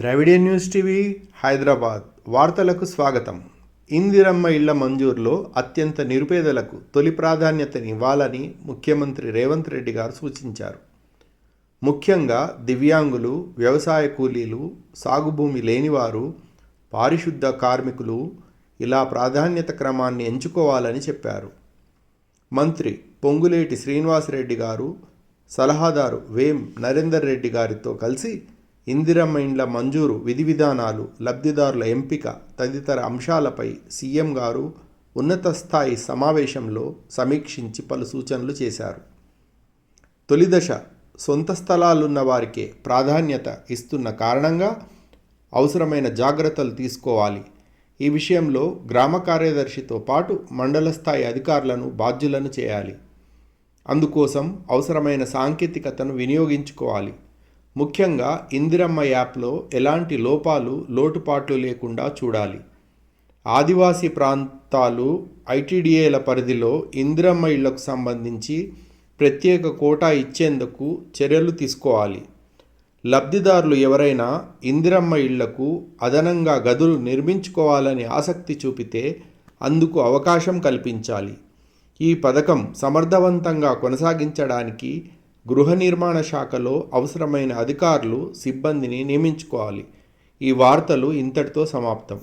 Dravidian news TV Hyderabad. వార్తలకు స్వాగతం. ఇందిరమ్మ ఇళ్ళ మంజూరులో అత్యంత నిరుపేదలకు తొలి ప్రాధాన్యతనివ్వాలని ముఖ్యమంత్రి రేవంత్ రెడ్డి గారు సూచించారు. ముఖ్యంగా దివ్యాంగులు వ్యవసాయ కూలీలు సాగుభూమి లేనివారు పారిశుద్ధ కార్మికులు ఇలా ప్రాధాన్యత క్రమాన్ని ఎంచుకోవాలని చెప్పారు. మంత్రి పొంగులేటి శ్రీనివాసరెడ్డి గారు సలహాదారు వేం నరేందర్ రెడ్డి గారితో కలిసి ఇందిరమ్మ ఇండ్ల మంజూరు విధి విధానాలు లబ్ధిదారుల ఎంపిక తదితర అంశాలపై సీఎం గారు ఉన్నత స్థాయి సమావేశంలో సమీక్షించి పలు సూచనలు చేశారు. తొలి దశ సొంత స్థలాలున్న వారికే ప్రాధాన్యత ఇస్తున్న కారణంగా అవసరమైన జాగ్రత్తలు తీసుకోవాలి. ఈ విషయంలో గ్రామ కార్యదర్శితో పాటు మండల స్థాయి అధికారులను బాధ్యులను చేయాలి. అందుకోసం అవసరమైన సాంకేతికతను వినియోగించుకోవాలి. ముఖ్యంగా ఇందిరమ్మ యాప్లో ఎలాంటి లోపాలు లోటుపాట్లు లేకుండా చూడాలి. ఆదివాసీ ప్రాంతాలు ఐటీడీఏల పరిధిలో ఇందిరమ్మ ఇళ్ళకు సంబంధించి ప్రత్యేక కోటా ఇచ్చేందుకు చర్యలు తీసుకోవాలి. లబ్ధిదారులు ఎవరైనా ఇందిరమ్మ ఇళ్ళకు అదనంగా గదులు నిర్మించుకోవాలని ఆసక్తి చూపితే అందుకు అవకాశం కల్పించాలి. ఈ పథకం సమర్థవంతంగా కొనసాగించడానికి గృహ నిర్మాణ శాఖలో అవసరమైన అధికారులు సిబ్బందిని నియమించుకోవాలి. ఈ వార్తలు ఇంతటితో సమాప్తం.